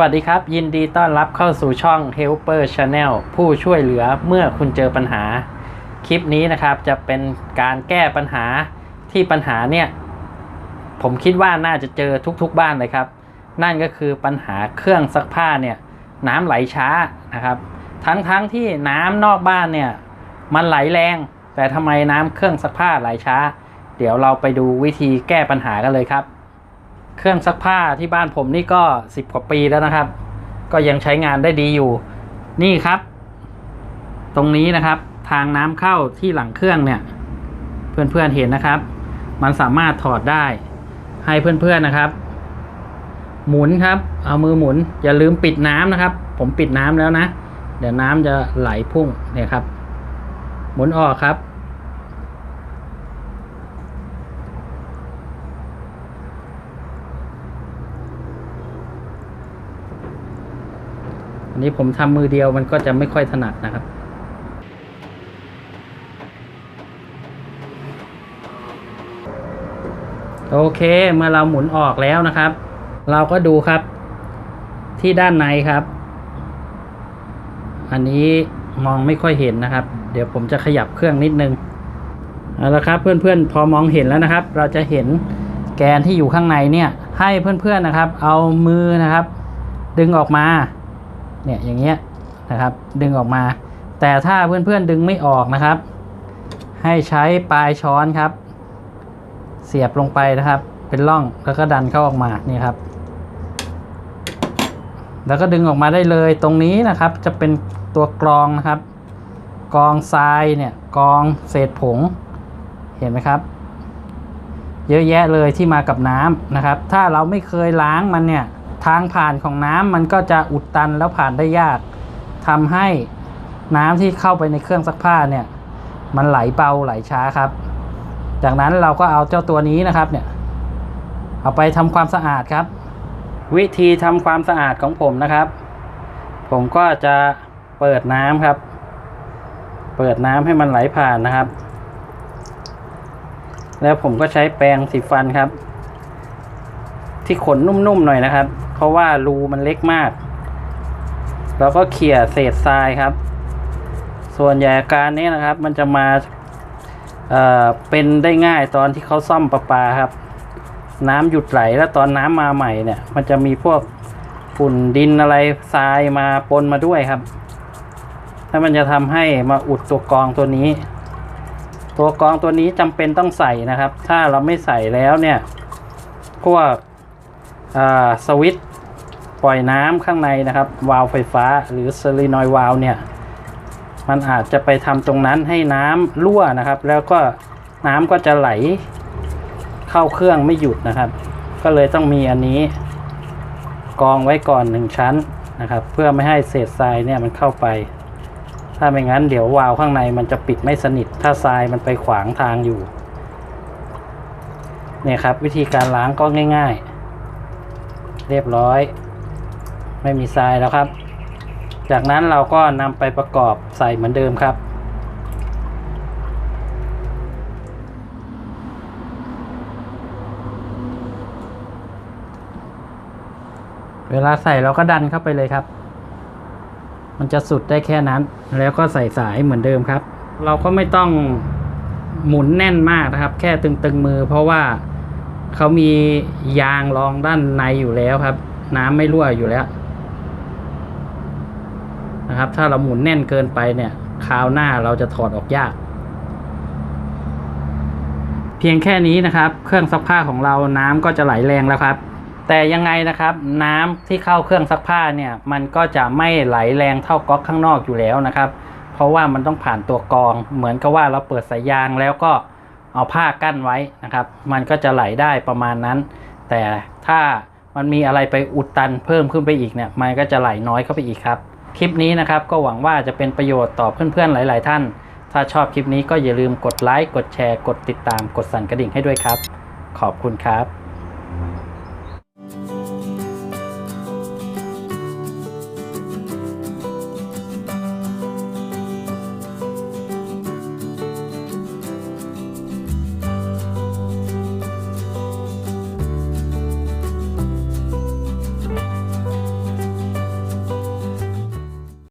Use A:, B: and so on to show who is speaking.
A: วัสดีครับ ยินดีต้อนรับเข้าสู่ช่อง Helper Channel ผู้ช่วยเหลือเมื่อคุณเจอปัญหา คลิปนี้นะครับจะเป็นการแก้ปัญหาที่ปัญหาเนี่ย ผมคิดว่าน่าจะเจอทุกๆบ้านเลยครับ นั่นก็คือปัญหาเครื่องซักผ้าเนี่ยน้ำไหลช้านะครับ ทั้งๆทที่น้ำนอกบ้านเนี่ยมันไหลแรง แต่ทำไมน้ำเครื่องซักผ้าไหลช้า เดี๋ยวเราไปดูวิธีแก้ปัญหากันเลยครับ เครื่องซักผ้าที่บ้านผมนี่ก็สิบกว่าปีแล้วนะครับ ก็ยังใช้งานได้ดีอยู่ นี่ครับ ตรงนี้นะครับ ทางน้ำเข้าที่หลังเครื่องเนี่ย เพื่อนๆเห็นนะครับ มันสามารถถอดได้ ให้เพื่อนๆนะครับ หมุนครับ เอามือหมุน อย่าลืมปิดน้ำนะครับ ผมปิดน้ำแล้วนะ เดี๋ยวน้ำจะไหลพุ่งเนี่ยครับ หมุนออกครับ อันนี้ผมทำมือเดียวมันก็จะไม่ค่อยถนัดนะครับโอเคเมื่อเราหมุนออกแล้วนะครับ เราก็ดูครับ ที่ด้านในครับ อันนี้มองไม่ค่อยเห็นนะครับ เดี๋ยวผมจะขยับเครื่องนิดนึงเอาละครับเพื่อนๆ พอมองเห็นแล้วนะครับ เราจะเห็นแกนที่อยู่ข้างในเนี่ย ให้เพื่อนๆนะครับ เอามือนะครับ ดึงออกมา เนี่ยอย่างเงี้ยนะครับ ดึงออกมา แต่ถ้าเพื่อนๆดึงไม่ออกนะครับ ให้ใช้ปลายช้อนครับ เสียบลงไปนะครับ เป็นร่องแล้วก็ดันเข้าออกมานี่ครับ แล้วก็ดึงออกมาได้เลยตรงนี้นะครับ จะเป็นตัวกรองนะครับ กรองทรายเนี่ยกรองเศษผง เห็นไหมครับเยอะแยะเลยที่มากับน้ำนะครับ ถ้าเราไม่เคยล้างมันเนี่ย ทางผ่านของน้ำมันก็จะอุดตันแล้วผ่านได้ยากทำให้น้ำที่เข้าไปในเครื่องซักผ้าเนี่ย มันไหลเบาไหลช้าครับ จากนั้นเราก็เอาเจ้าตัวนี้นะครับเนี่ย เอาไปทำความสะอาดครับ วิธีทำความสะอาดของผมนะครับ ผมก็จะเปิดน้ำครับ เปิดน้ำให้มันไหลผ่านนะครับ แล้วผมก็ใช้แปรงสีฟันครับที่ขนนุ่มๆหน่อยนะครับ เพราะว่ารูมันเล็กมากแล้วก็เขี่ยเศษทรายครับ ส่วนใหญ่การนี้นะครับ มันจะมาเอ่อเป็นได้ง่ายตอนที่เขาซ่อมประปาครับ น้ำหยุดไหลแล้วตอนน้ำมาใหม่เนี่ย มันจะมีพวกฝุ่นดินอะไรทรายมาปนมาด้วยครับ ถ้ามันจะทำให้มาอุดตัวกรองตัวนี้ ตัวกรองตัวนี้จำเป็นต้องใส่นะครับ ถ้าเราไม่ใส่แล้วเนี่ย พวกอ่า สวิตช์ปล่อยน้ำข้างในนะครับ วาล์วไฟฟ้าหรือเซรีนอยวาล์วเนี่ย มันอาจจะไปทำตรงนั้นให้น้ำรั่วนะครับ แล้วก็น้ำก็จะไหลเข้าเครื่องไม่หยุดนะครับ ก็เลยต้องมีอันนี้กองไว้ก่อนหนึ่งชั้นนะครับ เพื่อไม่ให้เศษทรายเนี่ยมันเข้าไป ถ้าไม่งั้นเดี๋ยววาล์วข้างในมันจะปิดไม่สนิท ถ้าทรายมันไปขวางทางอยู่เนี่ยครับ วิธีการล้างก็ง่าย ๆ เรียบร้อย ไม่มีทรายแล้วครับ จากนั้นเราก็นำไปประกอบใส่เหมือนเดิมครับเวลาใส่เราก็ดันเข้าไปเลยครับ มันจะสุดได้แค่นั้น แล้วก็ใส่สายเหมือนเดิมครับ เราก็ไม่ต้องหมุนแน่นมากนะครับ แค่ตึงๆมือเพราะว่า เขามียางรองด้านในอยู่แล้วครับ น้ำไม่รั่วอยู่แล้วนะครับ ถ้าเราหมุนแน่นเกินไปเนี่ยคราวหน้าเราจะถอดออกยาก เพียงแค่นี้นะครับ เครื่องซักผ้าของเราน้ำก็จะไหลแรงแล้วครับแต่ยังไงนะครับน้ำที่เข้าเครื่องซักผ้าเนี่ยมันก็จะไม่ไหลแรงเท่าก๊อกข้างนอกอยู่แล้วนะครับ เพราะว่ามันต้องผ่านตัวกรองเหมือนกับว่าเราเปิดสายยางแล้วก็ เอาผ้ากั้นไว้นะครับ มันก็จะไหลได้ประมาณนั้น แต่ถ้ามันมีอะไรไปอุดตันเพิ่มขึ้นไปอีกเนี่ยมันก็จะไหลน้อยเข้าไปอีกครับ คลิปนี้นะครับก็หวังว่าจะเป็นประโยชน์ต่อเพื่อนๆหลาย ๆ ท่าน ถ้าชอบคลิปนี้ก็อย่าลืมกดไลค์กดแชร์ กดติดตามกดสั่นกระดิ่งให้ด้วยครับ ขอบคุณครับ